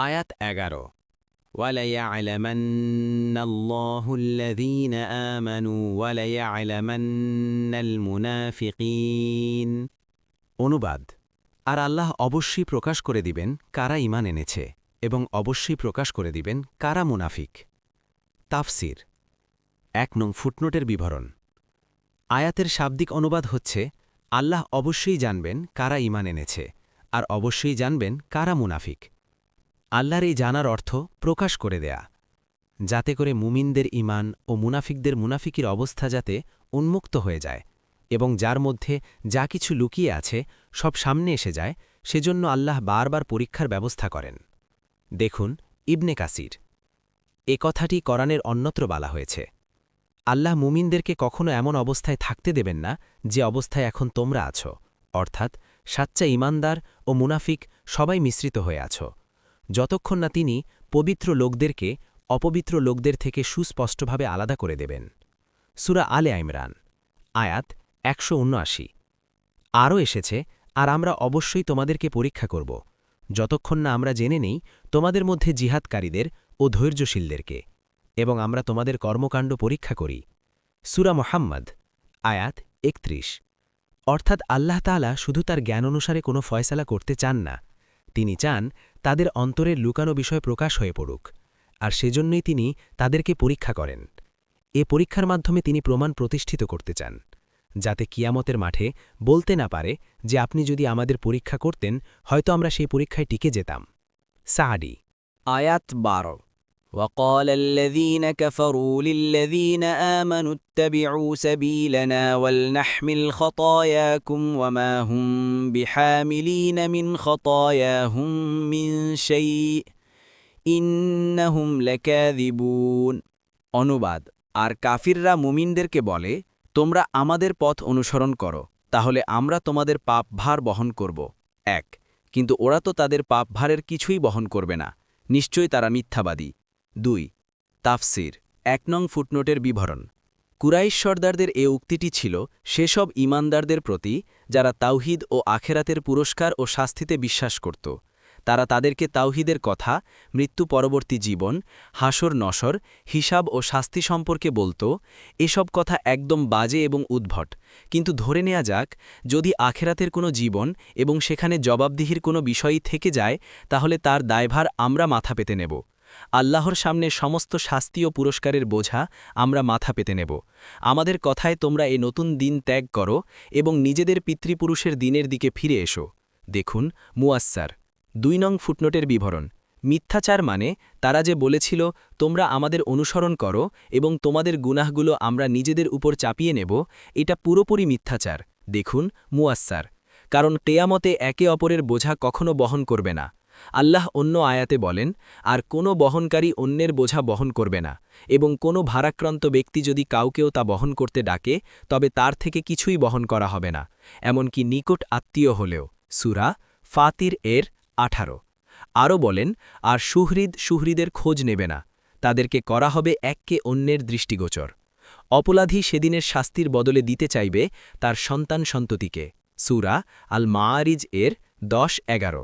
আয়াত এগারো وَلَيَعْلَمَنَّ اللَّهُ الَّذِينَ آمَنُوا وَلَيَعْلَمَنَّ الْمُنَافِقِينَ অনুবাদ আর আল্লাহ অবশ্যই প্রকাশ করে দিবেন কারা ইমান এনেছে এবং অবশ্যই প্রকাশ করে দিবেন কারা মুনাফিক তাফসির এক নং ফুটনোটের বিবরণ আয়াতের শাব্দিক অনুবাদ হচ্ছে আল্লাহ অবশ্যই জানবেন কারা ইমান এনেছে আর অবশ্যই জানবেন কারা মুনাফিক আল্লাহর এই জানার অর্থ প্রকাশ করে দেয়া, যাতে করে মুমিনদের ইমান ও মুনাফিকদের মুনাফিকির অবস্থা যাতে উন্মুক্ত হয়ে যায় এবং যার মধ্যে যা কিছু লুকিয়ে আছে সব সামনে এসে যায়, সেজন্য আল্লাহ বারবার পরীক্ষার ব্যবস্থা করেন। দেখুন, ইবনে কাসির। এ কথাটি করানের অন্যত্র বলা হয়েছে। আল্লাহ মুমিনদেরকে কখনো এমন অবস্থায় থাকতে দেবেন না যে অবস্থায় এখন তোমরা আছো, অর্থাৎ সাচ্চা ইমানদার ও মুনাফিক সবাই মিশ্রিত হয়ে আছো। যতক্ষণ না তিনি পবিত্র লোকদেরকে অপবিত্র লোকদের থেকে সুস্পষ্টভাবে আলাদা করে দেবেন। সুরা আলে ইমরান, আয়াত একশো উনআশি। আরও এসেছে, আর আমরা অবশ্যই তোমাদেরকে পরীক্ষা করব। যতক্ষণ না আমরা জেনে নেই, তোমাদের মধ্যে জিহাদকারীদের ও ধৈর্যশীলদেরকে, এবং আমরা তোমাদের কর্মকাণ্ড পরীক্ষা করি। সুরা মোহাম্মদ, আয়াত একত্রিশ। অর্থাৎ আল্লাহ তালা শুধু তার জ্ঞান অনুসারে কোনো ফয়সালা করতে চান না। তিনি চান তাদের অন্তরের লুকানো বিষয় প্রকাশ হয়ে পড়ুক, আর সেজন্যই তিনি তাদেরকে পরীক্ষা করেন। এ পরীক্ষার মাধ্যমে তিনি প্রমাণ প্রতিষ্ঠিত করতে চান, যাতে কিয়ামতের মাঠে বলতে না পারে যে আপনি যদি আমাদের পরীক্ষা করতেন, হয়তো আমরা সেই পরীক্ষায় টিকে যেতাম। সাহাডি আয়াত বারো। وقال الذين كفروا للذين آمنوا اتبعوا سبيلنا ولنحمل خطاياكم وما هم بحاملين من خطاياهم من شيء إنهم لكاذبون অনুবাদ আর কাফিররা মুমিনদেরকে বলে তোমরা আমাদের পথ অনুসরণ করো তাহলে আমরা তোমাদের পাপভার বহন করব এক কিন্তু ওরা তো তাদের পাপভারের কিছুই বহন করবে না নিশ্চয়ই তারা মিথ্যাবাদী দুই, তাফসির, এক নং ফুটনোটের বিবরণ। কুরাইশ সর্দারদের এ উক্তিটি ছিল, সেসব ইমানদারদের প্রতি, যারা তাওহিদ ও আখেরাতের পুরস্কার ও শাস্তিতে বিশ্বাস করত। তারা তাদেরকে তাওহিদের কথা, মৃত্যু পরবর্তী জীবন, হাসর নসর, হিসাব ও শাস্তি সম্পর্কে বলত, এসব কথা একদম বাজে এবং উদ্ভট। কিন্তু ধরে নেয়া যাক, যদি আখেরাতের কোনো জীবন এবং সেখানে জবাবদিহির কোনো বিষয়ই থেকে যায়, তাহলে তার দায়ভার আমরা মাথা পেতে নেব। আল্লাহর সামনে সমস্ত শাস্তি ও পুরস্কারের বোঝা আমরা মাথা পেতে নেব। আমাদের কথায় তোমরা এ নতুন দিন ত্যাগ করো এবং নিজেদের পিতৃপুরুষের দিনের দিকে ফিরে এসো। দেখুন, মুয়াস্সার। দুই নং ফুটনোটের বিবরণ। মিথ্যাচার মানে তারা যে বলেছিল, তোমরা আমাদের অনুসরণ করো এবং তোমাদের গুনাহগুলো আমরা নিজেদের উপর চাপিয়ে নেব এটা পুরোপুরি মিথ্যাচার। দেখুন, মুয়াস্সার। কারণ টেয়ামতে একে অপরের বোঝা কখনো বহন করবে না। আল্লাহ অন্য আয়াতে বলেন, আর কোনো বহনকারী অন্যের বোঝা বহন করবে না, এবং কোনো ভারাক্রান্ত ব্যক্তি যদি কাউকেও তা বহন করতে ডাকে, তবে তার থেকে কিছুই বহন করা হবে না, এমনকি নিকট আত্মীয় হলেও। সুরা ফাতির এর আঠারো। আরও বলেন, আর সুহৃদ সুহৃদের খোঁজ নেবে না, তাদেরকে করা হবে এককে অন্যের দৃষ্টিগোচর। অপরাধী সেদিনের শাস্তির বদলে দিতে চাইবে তার সন্তান সন্ততিকে। সুরা আল মাআরিজ এর দশ এগারো।